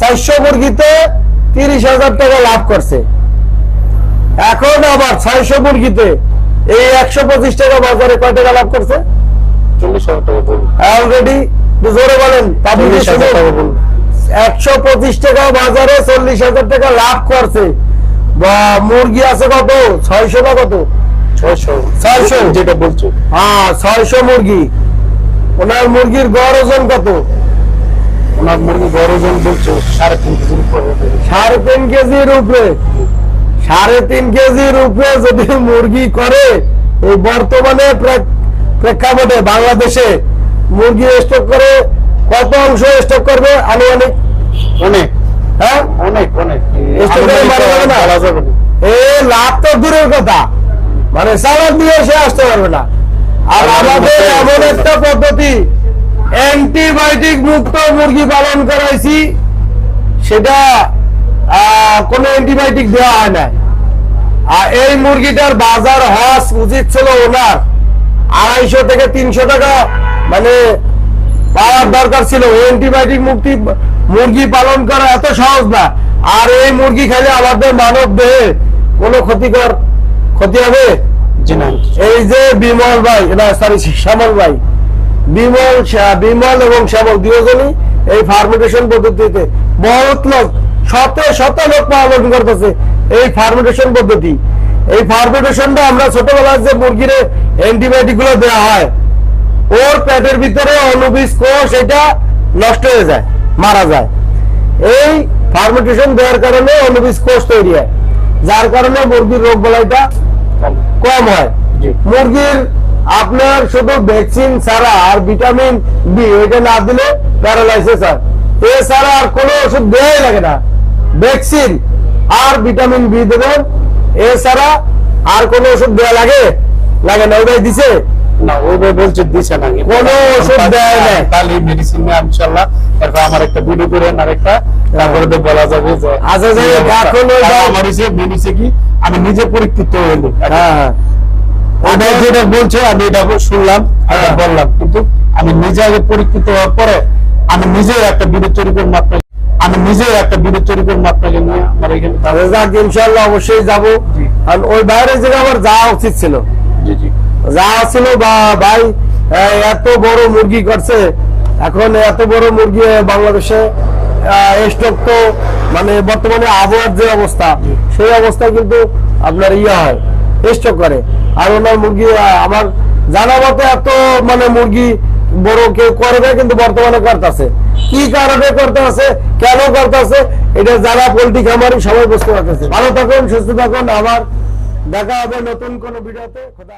চারশো মুরগিতে তিরিশ হাজার টাকা লাভ করছে। এখন আবার ছয়শো মুরগিতে এই একশো পঁচিশ টাকা বাজারে কয় টাকা লাভ করছে? চল্লিশ হাজার টাকা অলরেডি জোরে বলেন চল্লিশ হাজার টাকা বলুন একশো পঁচিশ টাকা বাজারে চল্লিশ হাজার টাকা লাভ করছে। বা মুরগি আছে কত? ছয়শো না কত? ছয়শো। ছয়শো। যেটা বলছো। হ্যাঁ ছয়শো মুরগি। ওনার মুরগির গড় ওজন কত? ওনার মুরগি বড় ওজন বলছো সাড়ে তিন কেজির উপরে। সাড়ে তিন কেজির উপরে? সাড়ে তিন কেজির উপরে যদি মুরগি করে এই বর্তমানে প্রেক্ষাপটে বাংলাদেশে মুরগি স্টক করে কত অংশ স্টক করবে? আনুমানিক? অনেক। হ্যাঁ? অনেক অনেক। এসব করে মারা যাবে না? বলা যাবে না। এ লাভ তো দূরের কথা। মানে সালাদ সে আসতে পারবে না। আর আমাদের এমন একটা পদ্ধতি অ্যান্টিবায়োটিক মুক্ত মুরগি পালন করাইছি সেটা কোনো অ্যান্টিবায়োটিক দেওয়া হয় না আর এই মুরগিটার বাজার হওয়া উচিত ছিল ওনার। আড়াইশো থেকে তিনশো টাকা মানে পাওয়ার দরকার ছিল। অ্যান্টিবায়োটিক মুক্তি মুরগি পালন করা এত সহজ না। আর এই মুরগি খেলে আমাদের মানব দেহে কোনো ক্ষতিকর ক্ষতি হবে? এই যে বিমল ভাই না সরি শ্যামল ভাই বিমল বিমল এবং শ্যামল দুজনই এই ফার্মেন্টেশন পদ্ধতিতে বহুত লোক শত শত লোক পালন করতেছে এই ফার্মেন্টেশন পদ্ধতি। এই ফার্মেন্টেশনটা আমরা ছোটবেলায় যে মুরগির অ্যান্টিবায়োটিকগুলো দেওয়া হয় ওর পেটের ভিতরে অনুবিষ কোষ এটা নষ্ট হয়ে যায় মারা যায়। এই ফার্মেন্টেশন দেওয়ার কারণে অনুবিষ কোষ তৈরি হয় যার কারণে মুরগির রোগ বলাইটা কম হয়। মুরগির আপনার শুধু ভ্যাকসিন ছাড়া আর ভিটামিন বি ওইটা না দিলে প্যারালাইসিস হয়। এছাড়া আর কোনো ওষুধ দেওয়াই লাগে না। ভ্যাকসিন আর ভিটামিন বি দেবেন। এছাড়া আর কোনো ওষুধ দেওয়া লাগে? লাগে না ওইটাই দিছে? না ওইভাবে বলছে দিছে না। কোনো ওষুধ দেয় নাই। তাহলে মেডিসিন নিয়ে ইনশাল্লাহ এরপর আমার একটা ভিডিও করে আর একটা তারপরে তো বলা যাবে যে আচ্ছা, যে কি এখন ওই তারপর ভাই- আমার হিসেবে কি আমি নিজে পরীক্ষিত হইল হ্যাঁ। যেটা বলছে আমি এটা শুনলাম হ্যাঁ। বললাম কিন্তু আমি নিজে আগে পরীক্ষিত হওয়ার পরে আমি নিজেও একটা ভিডিও তৈরি করব আপনাকে আমি নিজেও একটা ভিডিও তৈরি করব আপনাকে নিয়ে আমার এখানে যাক ইনশাল্লাহ অবশ্যই যাব। আর ওই বাইরে আমার যাওয়া উচিত ছিল। যা ছিল বা ভাই এত বড় মুরগি করছে। এখন এত বড় মুরগি বাংলাদেশে স্টক তো মানে বর্তমানে আবহাওয়ার যে অবস্থা সেই অবস্থায় কিন্তু আপনার ইয়ে হয়। স্টক করে আর ওনার মুরগি আমার জানা মতে এত মানে মুরগি বড় কেউ করবে কিন্তু বর্তমানে করতেছে। কি কারণে করতে আছে কেন করতে আছে এটা যারা পোল্ট্রি খামারি সবাই বুঝতে পারতেছে। ভালো থাকুন, সুস্থ থাকুন, আবার দেখা হবে নতুন কোনো ভিডিওতে। খোদা